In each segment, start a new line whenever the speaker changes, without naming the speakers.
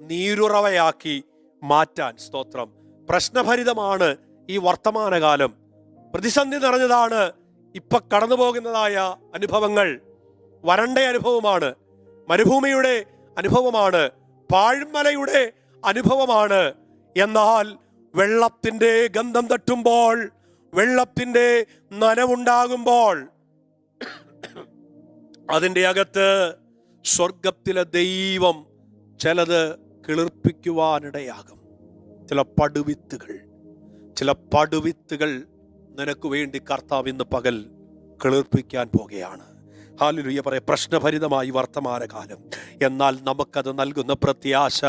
നീരുറവയാക്കി മാറ്റാൻ സ്തോത്രം. പ്രശ്നഭരിതമാണ് ഈ വർത്തമാനകാലം. പ്രതിസന്ധി നിറഞ്ഞതാണ് ഇപ്പൊ കടന്നു പോകുന്നതായ അനുഭവങ്ങൾ. വരണ്ട അനുഭവമാണ്. മരുഭൂമിയുടെ അനുഭവമാണ്. പാഴ്മലയുടെ അനുഭവമാണ്. എന്നാൽ വെള്ളത്തിന്റെ ഗന്ധം തട്ടുമ്പോൾ വെള്ളത്തിന്റെ നനവുണ്ടാകുമ്പോൾ അതിന്റെ അകത്ത് സ്വർഗത്തിലെ ദൈവം ചിലത് കിളിർപ്പിക്കുവാനിടയാകും. ചില പടുവിത്തുകൾ ചില പടുവിത്തുകൾ നിനക്ക് വേണ്ടി കർത്താവ് ഇന്ന് പകൽ കിളിർപ്പിക്കാൻ പോകുകയാണ് ഹാലുരുയ പറയ പ്രശ്നഭരിതമായി വർത്തമാനകാലം. എന്നാൽ നമുക്കത് നൽകുന്ന പ്രത്യാശ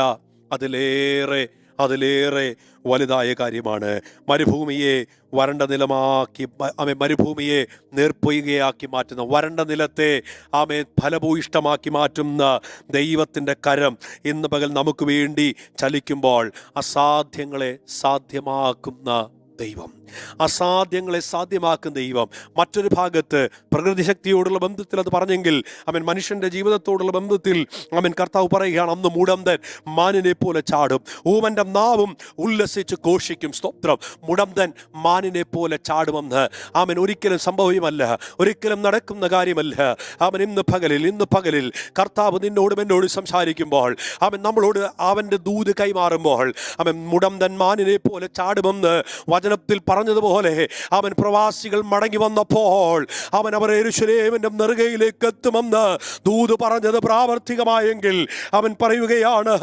അതിലേറെ അതിലേറെ വലുതായ കാര്യമാണ്. മരുഭൂമിയെ വരണ്ട നിലമാക്കി ആമേ മരുഭൂമിയെ നേർപ്പൊയ്കയാക്കി മാറ്റുന്ന വരണ്ട നിലത്തെ ആമേ ഫലഭൂയിഷ്ടമാക്കി മാറ്റുന്ന ദൈവത്തിന്റെ കരം ഇന്ന് പകൽ നമുക്ക് വേണ്ടി ചലിക്കുമ്പോൾ അസാധ്യങ്ങളെ സാധ്യമാക്കുന്ന ദൈവം. അസാധ്യങ്ങളെ സാധ്യമാക്കുന്ന ദൈവം. മറ്റൊരു ഭാഗത്ത് പ്രകൃതി ശക്തിയോടുള്ള ബന്ധത്തിൽ അത് പറഞ്ഞെങ്കിൽ അവൻ മനുഷ്യന്റെ ജീവിതത്തോടുള്ള ബന്ധത്തിൽ അവൻ കർത്താവ് പറയുകയാണ് അന്ന് മുടന്തൻ മാനിനെ പോലെ ചാടും. ഊമന്റെ നാവും ഉല്ലസിച്ച് ഘോഷിക്കും സ്തോത്രം. മുടന്തൻ മാനിനെ പോലെ ചാടുമെന്ന്. അവൻ ഒരിക്കലും സംഭവ്യമല്ല ഒരിക്കലും നടക്കുന്ന കാര്യമല്ല. അവൻ ഇന്ന് പകലിൽ ഇന്ന് പകലിൽ കർത്താവ് നിന്നോടും എന്നോട് സംസാരിക്കുമ്പോൾ അവൻ നമ്മളോട് അവന്റെ ദൂത് കൈമാറുമ്പോൾ അവൻ മുടന്തൻ മാനിനെ പോലെ ചാടുമെന്ന് വചനത്തിൽ പറഞ്ഞതുപോലെ അവൻ പ്രവാസികൾ മടങ്ങി വന്നപ്പോൾ അവൻ അവർ എരുശലേമിന്റെ നെറുകയിലേക്ക് എത്തുമെന്ന് ദൂത് പറഞ്ഞത് പ്രാവർത്തികമായെങ്കിൽ അവൻ പറയുകയാണ്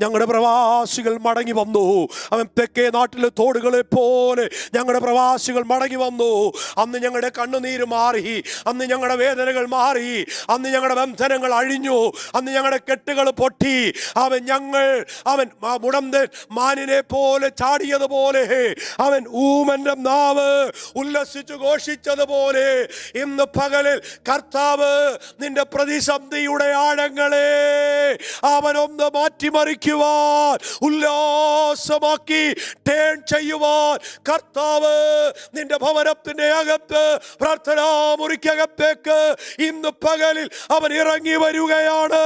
ഞങ്ങളുടെ പ്രവാസികൾ മടങ്ങി വന്നു. അവൻ തെക്കേ നാട്ടിലെ തോടുകളെ പോലെ ഞങ്ങളുടെ പ്രവാസികൾ മടങ്ങി വന്നു. അന്ന് ഞങ്ങളുടെ കണ്ണുനീര് മാറി അന്ന് ഞങ്ങളുടെ വേദനകൾ മാറി അന്ന് ഞങ്ങളുടെ ബന്ധനങ്ങൾ അഴിഞ്ഞു അന്ന് ഞങ്ങളുടെ കെട്ടുകൾ പൊട്ടി. അവൻ ഞങ്ങൾ അവൻ മുടന്തൻ മാനിനെ പോലെ ചാടിയതുപോലെ അവൻ ഊമന്റെ നാവ് ഉല്ലസിച്ചു ഘോഷിച്ചതുപോലെ ഇന്ന് പകലിൽ കർത്താവ് നിന്റെ പ്രതിസന്ധിയുടെ ആഴങ്ങളെ അവനൊന്ന് മാറ്റിമറിക്കുവാൻ ഉല്ലാസമാക്കി ടേൺ ചെയ്യുവാൻ. കർത്താവ് നിന്റെ ഭവനത്തിന്റെ അകത്ത് പ്രാർത്ഥനാ മുറിക്കകത്തേക്ക് ഇന്ന് പകലിൽ അവൻ ഇറങ്ങി വരികയാണ്.